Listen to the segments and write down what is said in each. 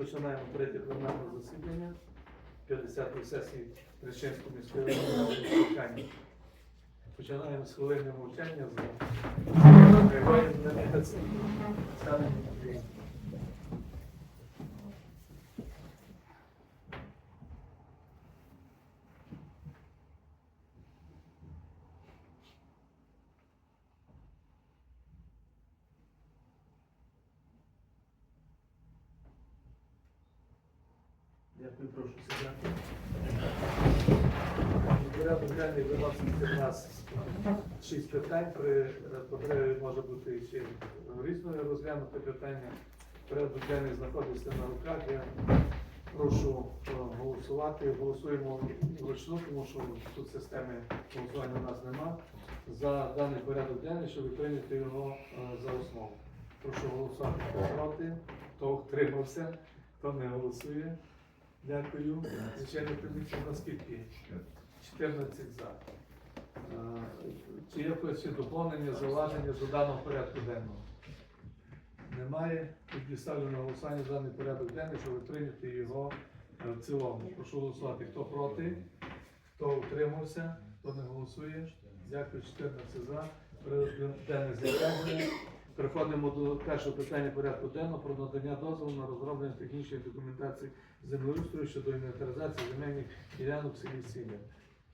Розпочинаємо третє пленарне засідання 50-ї сесії Реченської міської ради. Починаємо з хвилини мовчання за Дякую, прошу сідати. Порядок денний виноситься в нас шість питань. При потребі може бути ще різною розглянути питання. Порядок денний знаходиться на руках. Я прошу е, голосувати. Голосуємо вручну, тому що тут системи голосування у нас нема. За даний порядок денний, щоб прийняти його е, за основу. Прошу голосувати проти, хто утримався, хто не голосує. Дякую. Звичайно, комісія наскільки? 14 за. Чи є якось доповнення, зауваження до даного порядку денного? Немає. Тоді ставлю на голосування даний порядок денний, щоб прийняти його в цілому. Прошу голосувати. Хто проти, хто утримався, хто не голосує. Дякую, 14 за. Порядок денний затверджений. Переходимо до першого питання порядку денного про надання дозволу на розроблення технічної документації землеустрою щодо інвентаризації земельних ділянок селі Сілля.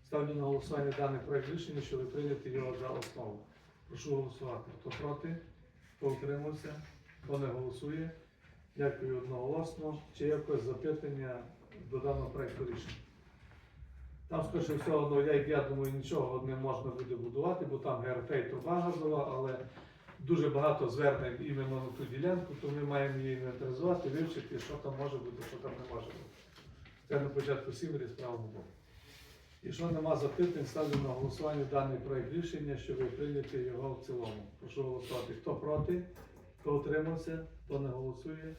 Ставлю на голосування даний проект рішення, щоб прийняти його за основу. Прошу голосувати. Хто проти, хто утримався, хто не голосує. Дякую одноголосно. Чи є якось запитання до даного проекту рішення? Там, скоріше всього, ну, я, я думаю, нічого не можна буде будувати, бо там ГРФ і труба газова, але дуже багато звернень іменно на ту ділянку, то ми маємо її інвентаризувати, вивчити, що там може бути, що там не може бути. Це на початку сімері справа було. Якщо нема запитань, ставлю на голосування даний проект рішення, щоб прийняти його в цілому. Прошу голосувати. Хто проти, хто утримався, хто не голосує.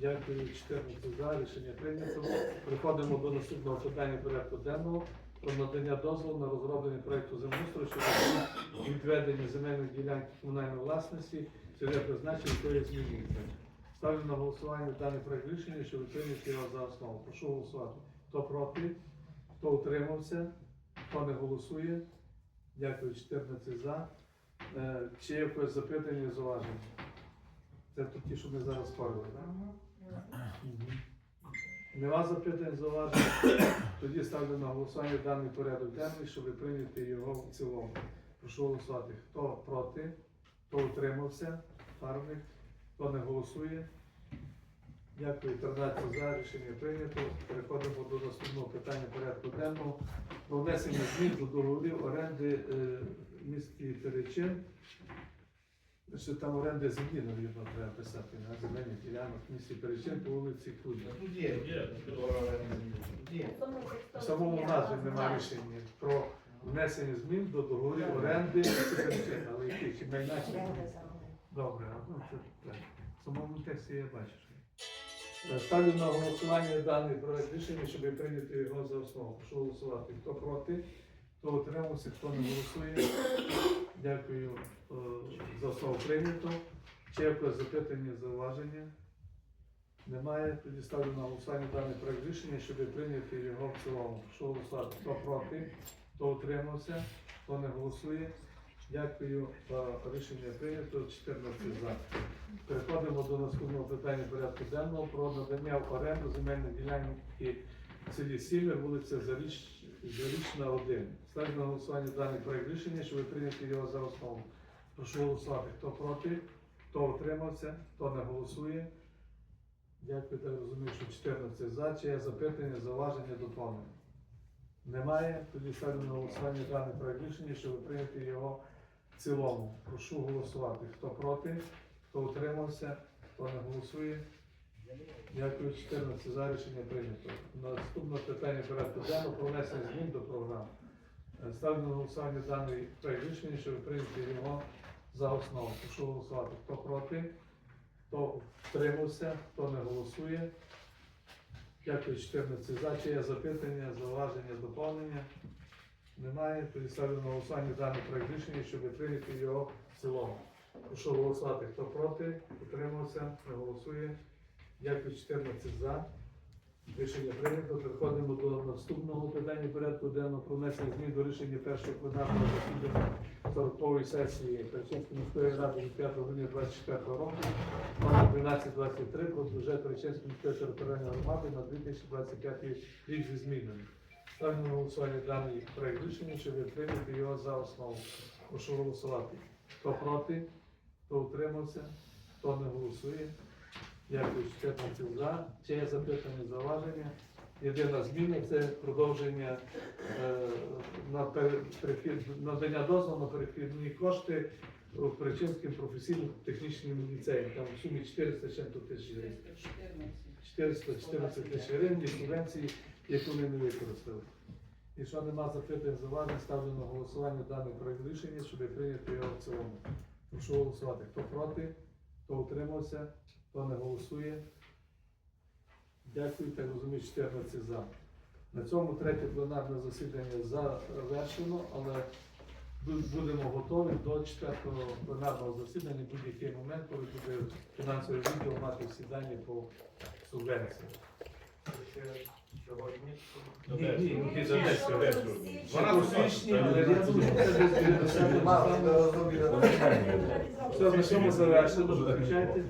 Дякую, 14 за. Рішення прийнято. Переходимо до наступного питання порядку денного про надання дозволу на розроблення проекту землеустрою щодо відведення земельних ділянки комунальної власності, цільове призначення якої змінюється. Ставлю на голосування даний проект рішення, щоб прийняти його за основу. Прошу голосувати. Хто проти, хто утримався, хто не голосує. Дякую, 14 за. Е, Чи є якось запитання, зауваження? Це тут ті, що ми зараз спорили, так? Нема запитань, зауважень. Тоді ставлю на голосування даний порядок денний, щоб прийняти його в цілому. Прошу голосувати. Хто проти, хто утримався, фарбник, хто не голосує. Дякую, 13 за рішення прийнято. Переходимо до наступного питання порядку денного про внесення змін до договорів оренди е, в місті Перечин. Що там оренда землі, навірно, треба писати на земельних ділянок в місті Перечин по вулиці Клудня. Тут є, є. Тут є. В самому назві немає рішення про внесення змін до договорів оренди Перечин, але яких хіба інакше. Добре, а, ну це так. В самому тексті я бачу. Е, Ставлю на голосування даний проект рішення, щоб прийняти його за основу. Прошу голосувати. Хто проти, хто утримався, хто не голосує. Дякую е, за основу прийнято. Чи якось запитання, зауваження? Немає. Тоді ставлю на голосування даний проект рішення, щоб прийняти його в цілому. Прошу голосувати. Хто проти, хто утримався, хто не голосує. Дякую. Е, Рішення прийнято. 14 за. Переходимо до наступного питання порядку денного про надання в оренду земельної ділянки в селі Сілер, вулиця Заріч, Зарічна 1. Ставлю на голосування даний проект рішення, щоб прийняти його за основу. Прошу голосувати. Хто проти, хто утримався, хто не голосує. Дякую, так розумію, що 14 за. Чи є запитання, зауваження, доповнення? Немає. Тоді ставлю на голосування даний проект рішення, щоб прийняти його в цілому. Прошу голосувати. Хто проти, хто утримався, хто не голосує. Дякую, 14 за рішення прийнято. Наступне питання порядку денного про внесення змін до програми. Ставлю на голосування даний проект рішення, щоб прийняти його за основу. Прошу голосувати. Хто проти, хто втримався, хто не голосує. Дякую, 14 за. Чи є запитання, зауваження, доповнення? Немає. Тоді ставлю на голосування даний проект рішення, щоб прийняти його в цілому. Прошу голосувати. Хто проти, утримався, не голосує. Дякую, 14 за. Рішення прийнято. Переходимо до наступного питання порядку денного про внесення змін до рішення першого пленарного засідання 40-ї сесії Перечинської міської ради від 5 грудня 24 року номер 1223 про бюджет Перечинської міської територіальної громади на 2025 рік зі змінами. Ставлю на голосування даний проект рішення, щоб прийняти його за основу. Прошу голосувати. Хто проти, хто утримався, хто не голосує. Дякую, 14 за. Ще є запитання, зауваження. Єдина зміна це продовження е, на перехід- надання дозволу на перехідні кошти у Причинським професійним технічним ліцеєм. Там в сумі 400 з чим-то тисяч гривень. 414 тисяч гривень є субвенції, яку вони не використали. Якщо нема запитань, зауважень, ставлю на голосування даний проект рішення, щоб прийняти його в цілому. Прошу голосувати. Хто проти, хто утримався, хто не голосує. Дякую, так розумію, 14 за. На цьому третє пленарне засідання завершено, але будемо готові до четвертого пленарного засідання в будь-який момент, коли буде фінансовий відділ мати всі дані по субвенції. Сьогодні. Ні, за. Вона у січні, але я думаю, що це десь біля 10. Все, на цьому завершено. Виключайте.